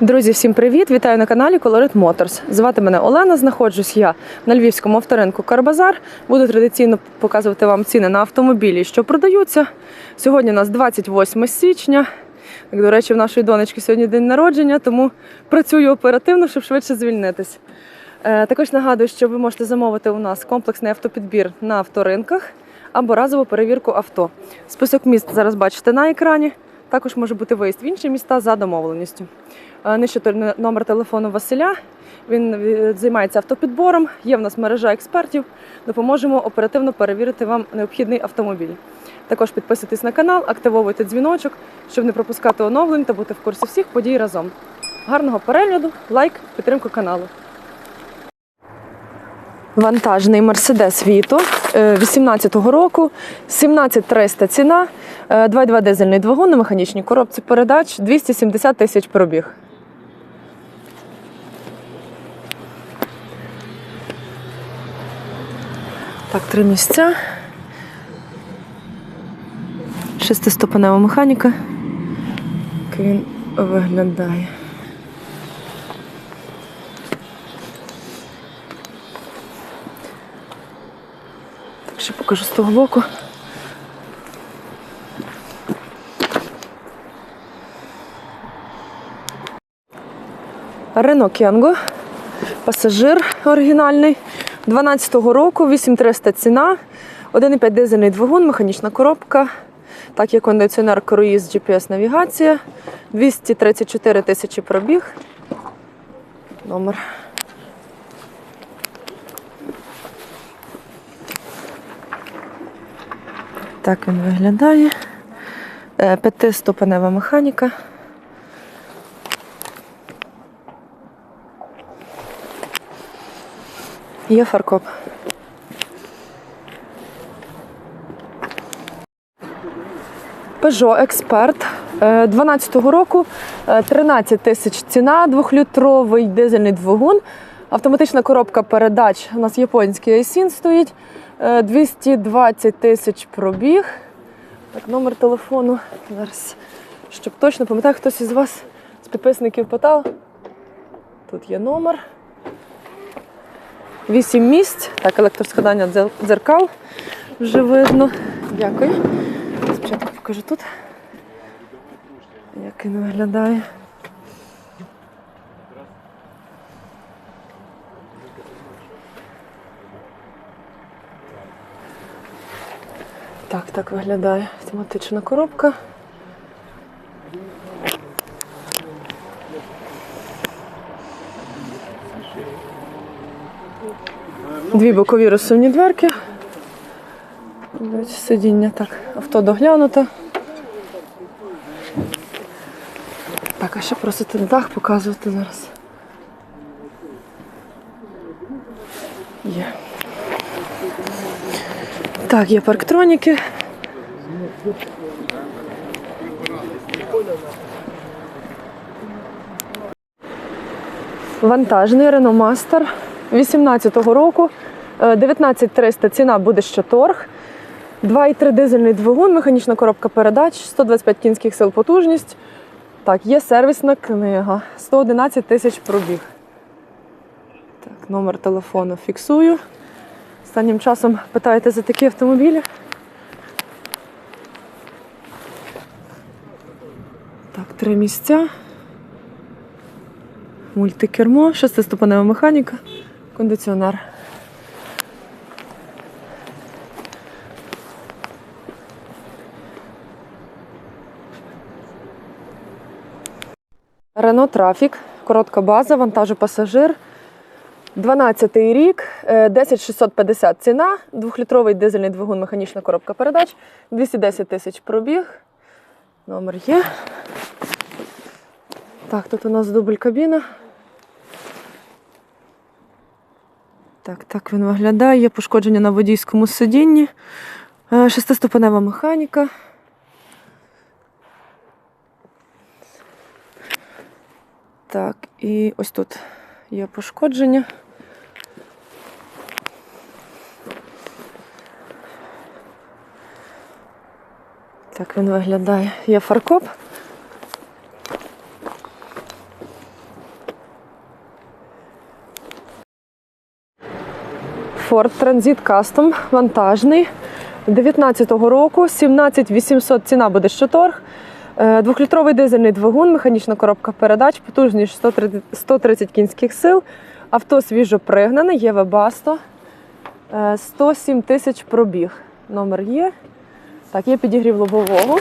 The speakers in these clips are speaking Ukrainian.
Друзі, всім привіт! Вітаю на каналі Colorit Motors. Звати мене Олена. Знаходжусь я на львівському авторинку Карбазар. Буду традиційно показувати вам ціни на автомобілі, що продаються. Сьогодні у нас 28 січня. Так, до речі, в нашої донечки сьогодні день народження, тому працюю оперативно, щоб швидше звільнитись. Е, Також нагадую, що ви можете замовити у нас комплексний автопідбір на авторинках або разову перевірку авто. Список міст зараз бачите на екрані. Також може бути виїзд в інші міста за домовленістю. Е, Нижче номер телефону Василя. Він е, займається автопідбором. Є в нас мережа експертів. Допоможемо оперативно перевірити вам необхідний автомобіль. Також підписуйтесь на канал, активовуйте дзвіночок, щоб не пропускати оновлень та бути в курсі всіх подій разом. Гарного перегляду, лайк, підтримку каналу. Вантажний Мерседес Віто 18-го року, 17300 ціна, е, 2.2 дизельний двигун на механічній коробці передач, 270 тисяч пробіг. Так, три місця. Шестиступенева механіка. Як він виглядає. Покажу з того боку. Рено Кенго, пасажир оригінальний. 12-го року, 8300 ціна, 1,5 дизельний двигун, механічна коробка. Так, є кондиціонер, круїз, GPS-навігація, 234 тисячі пробіг. Номер. Так він виглядає. Е, П'ятиступенева механіка. Є фаркоп. Peugeot Експерт 12-го року, е, 13 тисяч ціна, двохлітровий дизельний двигун, автоматична коробка передач. У нас японський Айсін стоїть, е, 220 тисяч пробіг. Так, номер телефону. Зараз, щоб точно пам'ятаю, хтось із вас з підписників питав. Тут є номер. 8 місць. Так, електроскладання дзеркал вже видно. Дякую. Спочатку покажу тут, як він виглядає. Так, так виглядає автоматична коробка. Дві бокові розсувні дверки. Сидіння так, авто доглянуте. Так, а ще просити дах показувати зараз. Є. Так, є парктроніки. Вантажний Renault Master 18-го року. Е, 19300 ціна буде ще торг. 2,3 дизельний двигун, механічна коробка передач, 125 кінських сил потужність. Так, є сервісна книга. 111 тисяч пробіг. Так, номер телефону фіксую. Останнім часом питаєте за такі автомобілі. Так, три місця. Мультикермо, шестиступенева механіка, кондиціонер. Рено Трафік, коротка база, вантажу пасажир. 12-й рік, е, 10650 ціна, двохлітровий дизельний двигун, механічна коробка передач, 210 тисяч пробіг. Номер є. Так, тут у нас дубль кабіна. Так, так він виглядає. Є пошкодження на водійському сидінні. Е, Шестиступенева механіка. Так, і ось тут є пошкодження. Так він виглядає. Є фаркоп. Ford Transit Custom вантажний. 19-го року 17800 ціна буде щоторг. Е, двохлітровий дизельний двигун, механічна коробка передач, потужність 130 кінських сил. Авто свіжо пригнане, Єве Басто. Е, 107 тисяч пробіг. Номер є. Так, є підігрів лобового.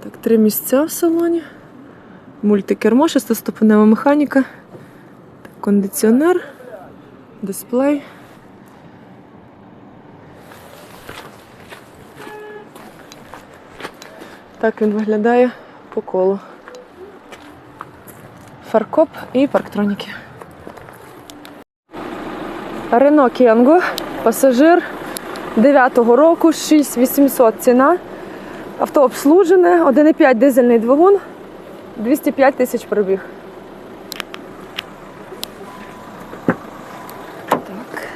Так, три місця в салоні. Мультикермо, шестиступенева механіка, кондиціонер, дисплей. Так він виглядає по колу. Фаркоп і парктроніки. Рено Кенго, пасажир 9-го року, 6800 ціна. Авто обслужене, 1,5 дизельний двигун, 205 тисяч пробіг. Так.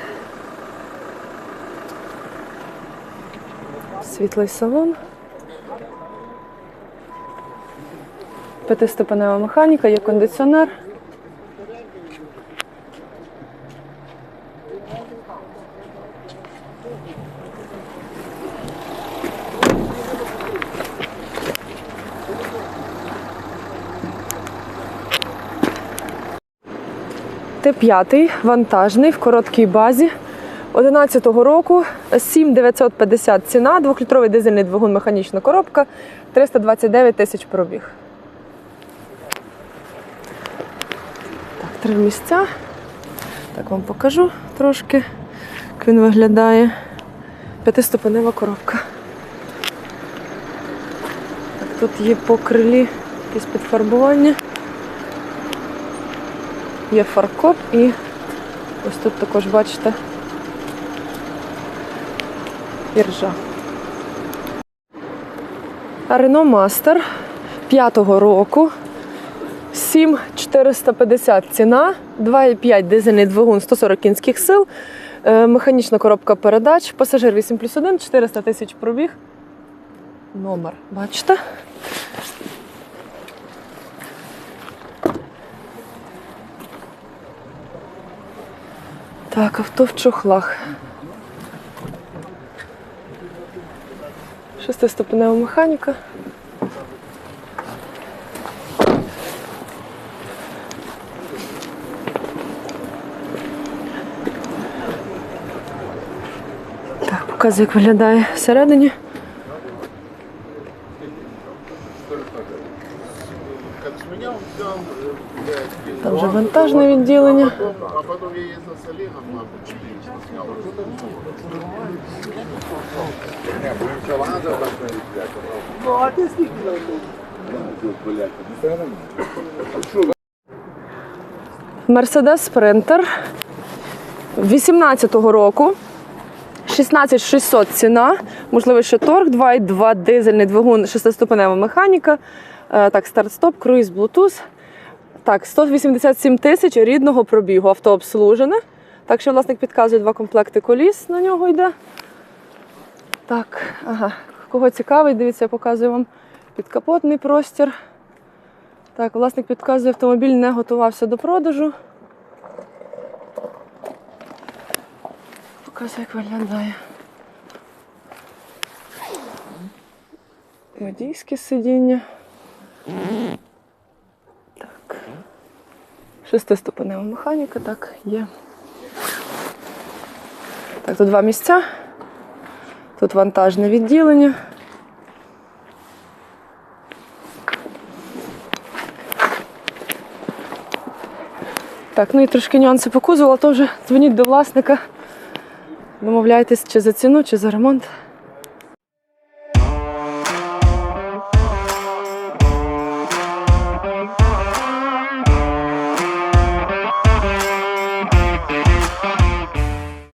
Світлий салон. П'ятиступенева механіка, є кондиціонер. Т5 вантажний в короткій базі. 11-го року 7950 ціна, двохлітровий дизельний двигун, механічна коробка, 329 тисяч пробіг. Так, три місця. Так вам покажу трошки, як він виглядає. П'ятиступенева коробка. Так, тут є по крилі якесь підфарбування. Є фаркоп і ось тут також бачите іржа. Рено Мастер 5-го року. 7450 ціна, 2,5 дизельний двигун, 140 кінських сил, е, механічна коробка передач, пасажир 8 плюс 1, 400 тисяч пробіг. Номер, бачите? Так, авто в чохлах. Шестиступенева механіка. Так, показую, як виглядає всередині. Ним, блядь, Мерседес Спринтер 18-го року. 16600 ціна, можливо, ще торг, 2,2 дизельний двигун, шестиступенева механіка. Е, Так, старт-стоп, круїз, Bluetooth. Так, 187 тисяч рідного пробігу, авто обслужене. Так що власник підказує два комплекти коліс на нього йде. Так, ага. Кого цікавить, дивіться, я показую вам підкапотний простір. Так, власник підказує, автомобіль не готувався до продажу. Показує, як виглядає. Водійське сидіння. Шестиступенева механіка, так, є. Так, тут два місця. Тут вантажне відділення. Так, ну і трошки нюанси по кузову, а то вже дзвоніть до власника. Домовляйтесь чи за ціну, чи за ремонт.